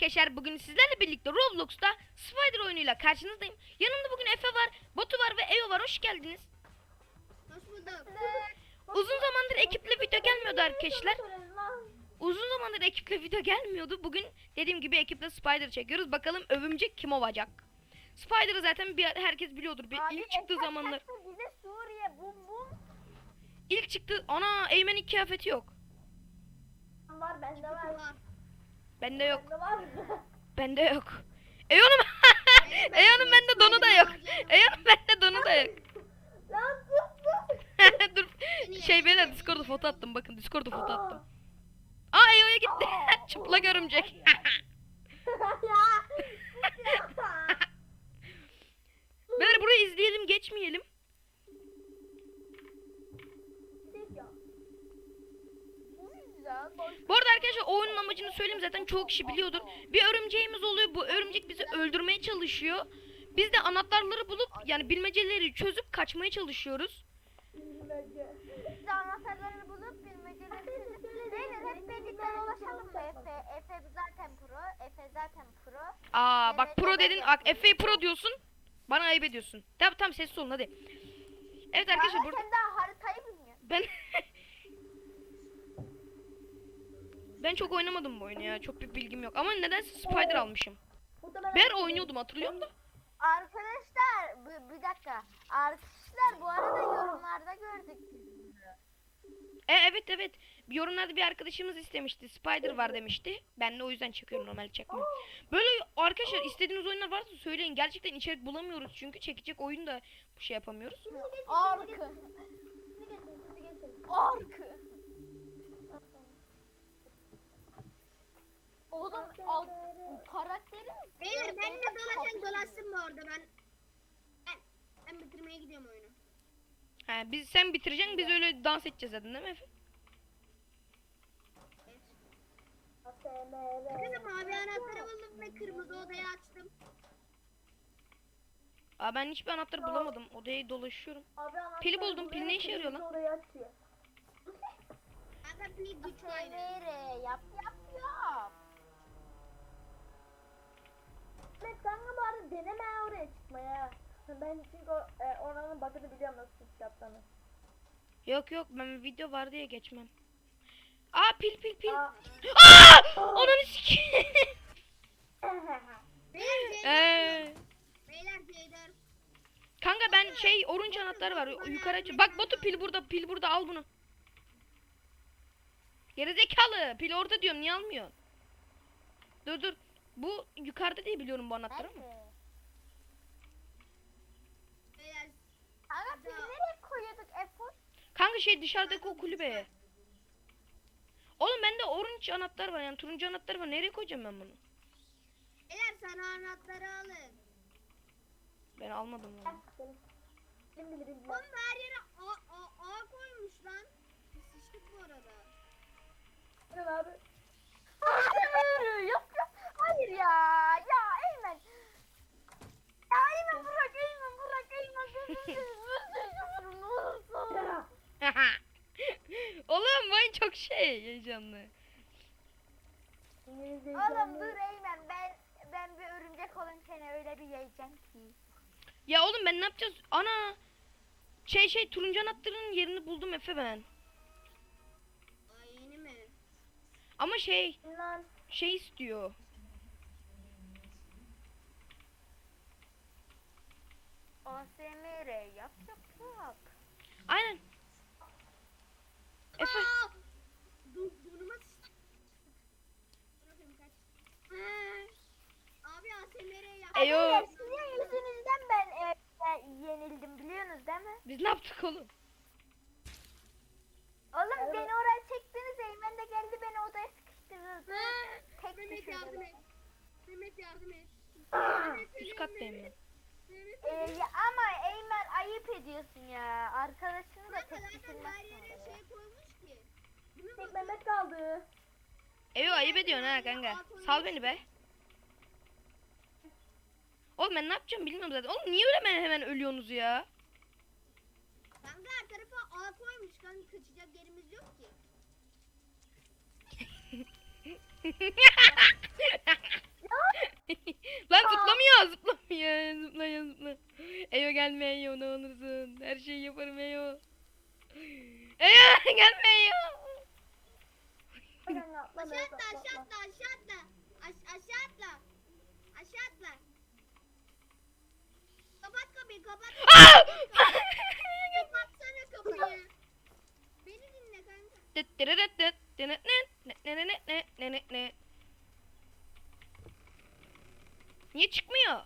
arkadaşlar bugün sizlerle birlikte Roblox'ta Spider oyunuyla karşınızdayım. Yanımda bugün Efe var, Batu var ve Eyo var. Hoş geldiniz. Hoş bulduk. Uzun zamandır ekiple video gelmiyordu arkadaşlar. Uzun zamandır ekiple video gelmiyordu. Bugün dediğim gibi ekiple Spider çekiyoruz. Bakalım övümcek kim olacak? Spider'ı zaten bir herkes biliyordur. Bir, ilk çıktığı zamanlar. Bize Suriye bum bum İlk çıktı. Ana Eymen'in kıyafeti yok. var bende var. Bende yok. Bende yok. Eyo'nun Eyo'nun bende donu da yok. Eyo'nun bende donu da yok. Dur. Şey beyler Discord'a foto attım. Bakın Discord'a foto attım. Aa Eyo'ya gitti. Çıplak örümcek. ya. Beyler burayı izleyelim geçmeyelim. Bu arada arkadaşlar oyunun zaten çoğu kişi biliyordur. Bir örümceğimiz oluyor. Bu örümcek bizi öldürmeye çalışıyor. Biz de anahtarları bulup yani bilmeceleri çözüp kaçmaya çalışıyoruz. Biz de anahtarları bulup bilmeceleri çözüp hep birlikte dolaşalım mı Efe? Efe zaten pro. Efe zaten pro. Aa bak pro dedin. Bak Efe'yi pro diyorsun. Bana ayıp ediyorsun. Tamam tamam sessiz olun hadi. Evet arkadaşlar burada sen daha haritayı bilmiyorsun. ben Ben çok oynamadım bu oyunu ya. Çok bir bilgim yok. Ama nedense Spider almışım. Ben oynuyordum hatırlıyorum da. Arkadaşlar bu- bir dakika. Arkadaşlar bu arada yorumlarda gördük. E, evet evet. Bir yorumlarda bir arkadaşımız istemişti. Spider var demişti. Ben de o yüzden çekiyorum normalde çekmem. Böyle arkadaşlar istediğiniz oyunlar varsa söyleyin. Gerçekten içerik bulamıyoruz çünkü çekecek oyun da bu şey yapamıyoruz. Arkı. Arkı. Oğlum al, karakterin Beyler benimle dolaşan dolaşsın bu arada ben. Ben, ben bitirmeye gidiyorum oyunu. Ha, biz sen bitireceksin biz öyle dans edeceğiz zaten değil mi Efe? Kızım mavi anahtarı buldum ve kırmızı odayı açtım. Aa ben hiçbir anahtar bulamadım. Odaya dolaşıyorum. Pili buldum. Pil ne işe yarıyor lan? Kanka bir güç. Nere yap yap yap. Evet kanka bari deneme oraya çıkmaya. Ben çünkü e, oranın bakını biliyorum nasıl çıkış yaptığını. Yok yok ben video var diye geçmem. Aa pil pil pil. Aa. Aa! Ananı sikeyim. Beyler C4. Ee, Beyler C4. kanka ben şey orange anahtar var. Yukarı. Bak Batu pil burada. Pil burada al bunu. Gerizekalı. Pil orada diyorum. Niye almıyorsun? Dur dur. Bu yukarıda diye biliyorum bu anahtarı ama. Beyler Kanka pili nereye koyuyorduk Efo? Kanka şey dışarıdaki o kulübeye. Oğlum bende orange anahtar var yani turuncu anahtar var. Nereye koyacağım ben bunu? Beyler sana anahtarı alın. Ben almadım onu. Kim bilir Oğlum her yere A, A, A koymuş lan. Biz sıçtık bu arada. abi. Hayır yok yok. Hayır ya. Ya Eymen. Ya Eymen bırak Eymen bırak Eymen. Ne olursun. Oğlum bu oyun çok şey heyecanlı. Oğlum dur Eymen ben ben bir örümcek olun seni öyle bir yiyeceğim ki. Ya oğlum ben ne yapacağız? Ana. Şey şey turuncu anahtarın yerini buldum Efe ben. Ay yeni mi? Ama şey Lan. şey istiyor. ASMR yap yap yap. Aynen. Efe. Aa! Dur, burnuma sıçtı. Bırakayım kaç. Aa! Abi ASMR yap. Eyo. Arkadaşlar, Sizin yüzünüzden ben e, e, yenildim biliyorsunuz değil mi? Yaptık oğlum? Oğlum beni oraya çektiniz Eymen de geldi beni odaya sıkıştırdı. Tek Mehmet yardım et. Mehmet yardım et. Üst ben. Mehmet Ee, ya ama Eymen ayıp ediyorsun ya. Arkadaşını da tek düşürmezsin şey koymuş ki. Buna Tek. Mehmet kaldı. Eyo ayıp ediyorsun ha kanka. Sal beni be. Oğlum ben ne yapacağım bilmiyorum zaten. Oğlum niye öyle hemen ölüyorsunuz ya? Kanka her tarafa ağ koymuş kanka kaçacak yerimiz yok ki. Lan zıplamıyor zıplamıyor zıplamıyor zıpla. Eyo gelme Eyo ne olursun. Her şeyi yaparım Eyo. Eyo gelme Eyo. Aşağı atla aşağı atla aşağı atla. Aşağı atla. Aşağı atla. Kapat kapıyı kapat. Kanka. Niye çıkmıyor?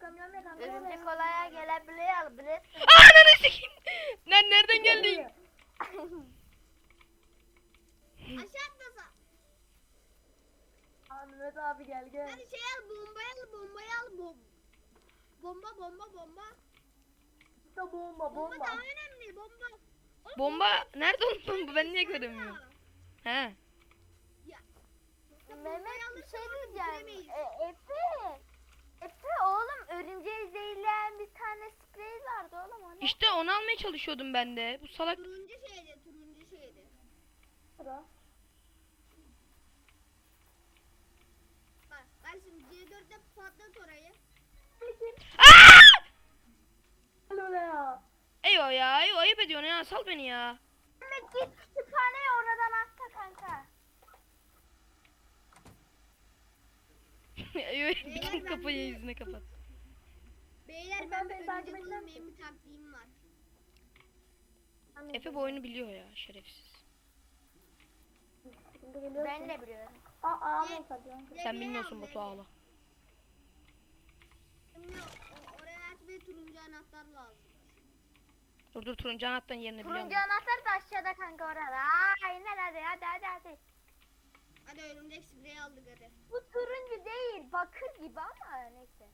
Kamyon ne kanka? Örümcek olaya gelebiliyor. Bilirsin. Aa ananı sikeyim. Lan nereden geldin? Aşağı atla. Aa, Mehmet abi gel gel. Hadi şey al bombayı al bombayı al bom. Bomba bomba bomba. İşte bomba Bomba bomba. daha önemli bomba. Bomba nerede oğlum ben niye göremiyorum? He. Ya. Mehmet bir şey onu diyeceğim. E, Efe. Efe oğlum örümceği zehirleyen bir tane sprey vardı oğlum o ne? İşte onu almaya çalışıyordum ben de. Bu salak Turuncu şeydi turuncu şeydi. Sıra. Bak bak şimdi C4'te patlat orayı. Alo ya. Eyo ya eyo ayıp ediyorsun ya sal beni ya. Mehmet git kütüphaneye oradan atla kanka. Bütün kapıyı yüzüne kapat. Beyler Ben ben, önce bulunmayayım bir taktiğim var. Efe bu oyunu biliyor ya şerefsiz. Ben de biliyorum. Aa ağlam olsa diyorum. Sen bilmiyorsun Batu ağla. Şimdi oraya at ve turuncu anahtar lazım. Dur dur turuncu anahtarın yerini biliyorum. Turuncu anahtar da aşağıda kanka orada. Aynen hadi hadi hadi hadi. Hadi örümcek spreyi aldık hadi. Bu turuncu değil bakır gibi ama neyse.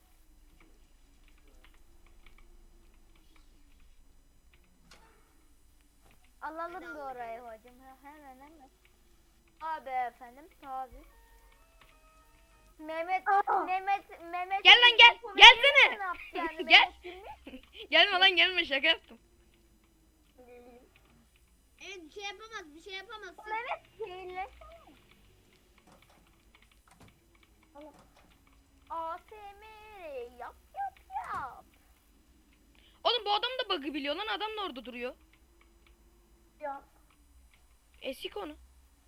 Alalım bir orayı hocam. Hemen hemen. Abi efendim tabi. Mehmet, Aa! Mehmet, Mehmet. Gel lan gel, gelsene. Gel. Gelme lan gelme şaka yaptım. Evet bir şey yapamaz bir şey yapamazsın. Mehmet seyirlesene. ASMR yap yap yap. Oğlum bu adam da bug'ı biliyor lan adam da orada duruyor. Ya. Esik onu.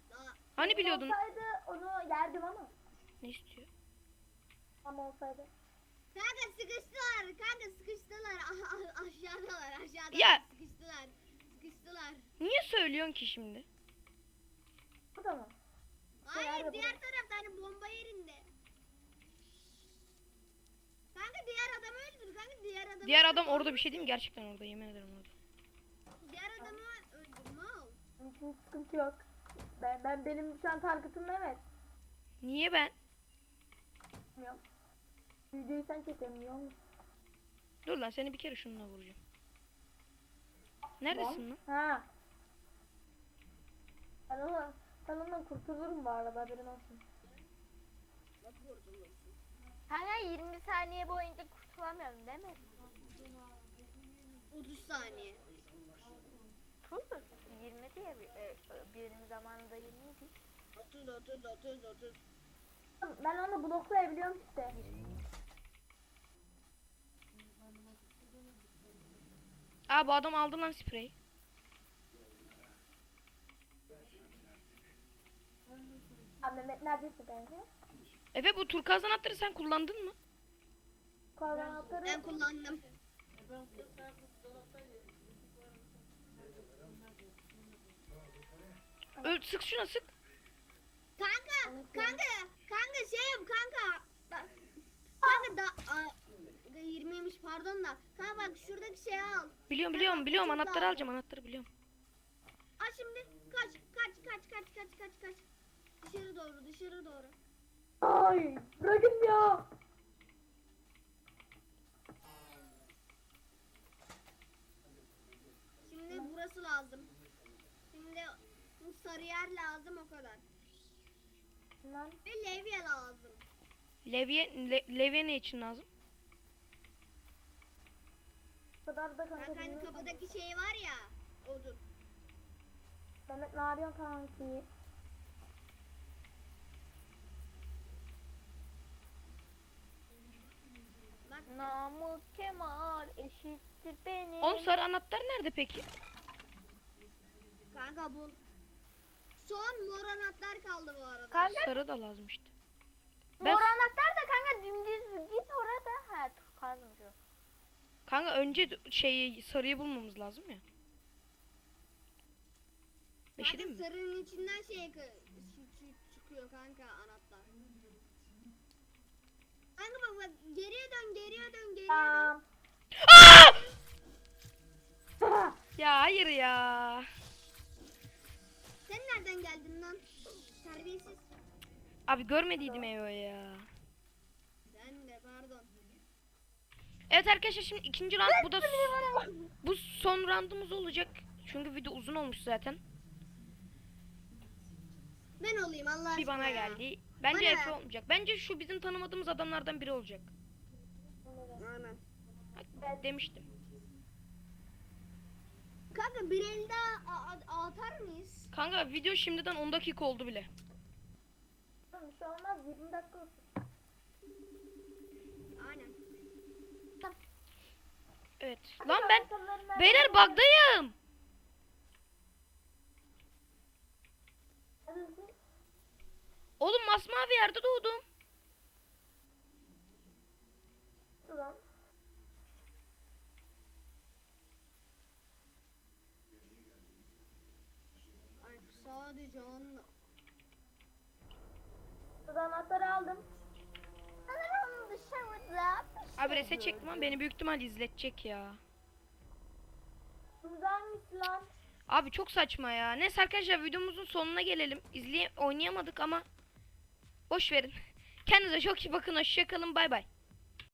Daha Hani biliyordun? Olsaydı onu yerdim ama. Ne istiyor? Ama olsaydı. Kanka sıkıştılar kanka sıkıştılar Ah, ah, aşağıdalar aşağıdalar Ya. sıkıştılar. Niye söylüyorsun ki şimdi? Bu da mı? Hayır diğer tarafta hani bomba yerinde. Kanka diğer adamı öldür kanka diğer adamı Diğer adam orada bir şey değil mi? Gerçekten orada yemin ederim orada. Diğer adamı öldür mal. Benim için sıkıntı yok. Ben, ben benim şu an target'ım Mehmet. Niye ben? Bilmiyorum. Videoyu sen çekemiyor musun? Dur lan seni bir kere şununla vuracağım. Neredesin lan? Ha. Ben ona, ben ondan kurtulurum bu arada haberin olsun. Bak vurdum. Kanka 20 saniye boyunca kurtulamıyorum değil mi? 30 saniye. Kurtul. 20 diye bir, e, birim zamanında 20 değil. 30 30 30 30. Ben onu bloklayabiliyorum işte. Aa bu adam aldı lan spreyi. Abi Mehmet neredesin bence? Efe bu turkuaz anahtarı sen kullandın mı? Koordinatları Ben kullandım. Öl sık şuna sık. Kanka kanka kanka şey yap kanka. Bak, Kanka da a, 20'ymiş pardon da. Kanka bak şuradaki şeyi al. Biliyorum biliyorum biliyorum anahtarı alacağım anahtarı biliyorum. Al şimdi kaç kaç kaç kaç kaç kaç kaç. Dışarı doğru dışarı doğru. Ay bırakın ya. Şimdi burası lazım. Şimdi bu sarı yer lazım o kadar. Lan Ve levye lazım. Levye, le, levye ne için lazım? bu kadar da kanka. Kanka hani kapıdaki şey var ya. Odun. Mehmet ne arıyorsun kanki? Namık Kemal eşittir benim. Oğlum sarı anahtar nerede peki? kanka bul. son mor anahtar kaldı bu arada. Kanka Sarı da lazım işte. Ben- mor anahtar da kanka dümdüz git orada. Ha pardon diyor. Kanka önce d- şeyi sarıyı bulmamız lazım ya. Beşi değil Kanka mi? sarının içinden şey kı- çı- çı- çıkıyor kanka anahtar. Kanka bak bak geriye hayır ya. Sen nereden geldin lan? Terbiyesiz. Abi görmediydim Eyo ya. Sen de pardon. Evet arkadaşlar şimdi ikinci round bu da bu son roundumuz olacak. Çünkü video uzun olmuş zaten. Ben olayım Allah aşkına Bir bana ya. geldi. Bence Bana. Efe olmayacak. Bence şu bizim tanımadığımız adamlardan biri olacak. Aynen. Demiştim. Kanka bir el daha a- a- atar mıyız? Kanka video şimdiden 10 dakika oldu bile. Şey olmaz 20 dakika olsun. Aynen. Evet. Lan ben beyler. Neredesin? Oğlum masmavi yerde doğdum. Ulan. Ay, sadece onunla. Şurada anahtarı aldım. Sanırım dışarıda Abi reset çektim ama beni büyük ihtimal izletecek ya. Şurada hangisi lan? Abi çok saçma ya. Neyse arkadaşlar videomuzun sonuna gelelim. İzleye oynayamadık ama boş verin. Kendinize çok iyi bakın. Hoşçakalın. Bay bay.